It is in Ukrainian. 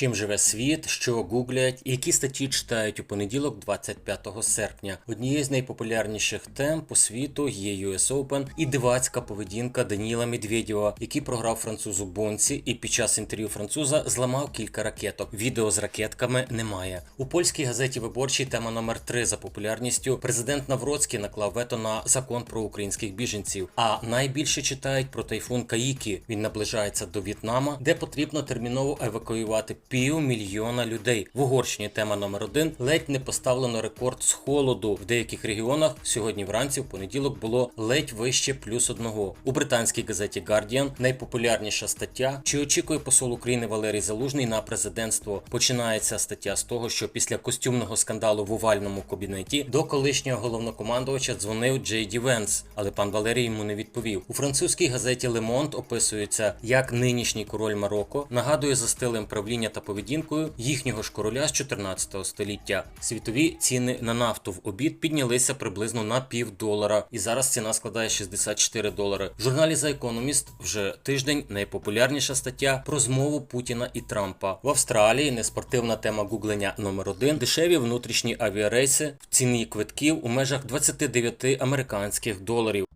Чим живе світ, що гуглять, і які статті читають у понеділок, 25 серпня. Однією з найпопулярніших тем по світу є US Open і дивацька поведінка Даніла Медведєва, який програв французу Бонці і під час інтерв'ю француза зламав кілька ракеток. Відео з ракетками немає. У польській газеті Виборчій тема номер 3 за популярністю. Президент Навроцький наклав вето на закон про українських біженців. А найбільше читають про тайфун Каїкі. Він наближається до В'єтнама, де потрібно терміново евакуювати півмільйона людей. В Угорщині тема номер 1 ледь не поставлено рекорд з холоду. В деяких регіонах сьогодні вранці в понеділок було ледь вище плюс одного. У британській газеті Guardian найпопулярніша стаття. Чи очікує посол України Валерій Залужний на президентство? Починається стаття з того, що після костюмного скандалу в овальному кабінеті до колишнього головнокомандувача дзвонив Джей Ді Венс, але пан Валерій йому не відповів. У французькій газеті Monde описується, як нинішній король Марокко нагадує за стилем правління та поведінкою їхнього ж короля з 14 століття. Світові ціни на нафту в обід піднялися приблизно на пів долара, і зараз ціна складає 64 долари. В журналі The Economist вже тиждень найпопулярніша стаття про змову Путіна і Трампа. В Австралії неспортивна тема гуглення номер 1 дешеві внутрішні авіарейси в ціні квитків у межах 29 американських доларів.